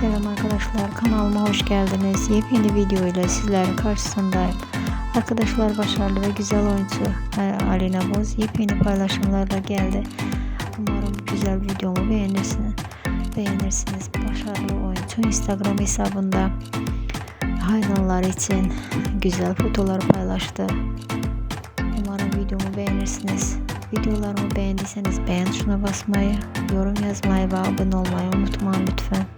Selam arkadaşlar kanalıma hoş geldiniz. Yepyeni video ile sizlerin karşısındayım. Arkadaşlar başarılı ve güzel oyuncu e, Alina Boz yepyeni paylaşımlarla geldi. Umarım güzel videomu beğenirsiniz. Beğenirsiniz. Başarılı oyuncu Instagram hesabında hayranlar için güzel fotoğraflar paylaştı. Umarım videomu beğenirsiniz. Videolarımı beğendiyseniz beğen tuşuna basmayı, yorum yazmayı ve abone olmayı unutmayın lütfen.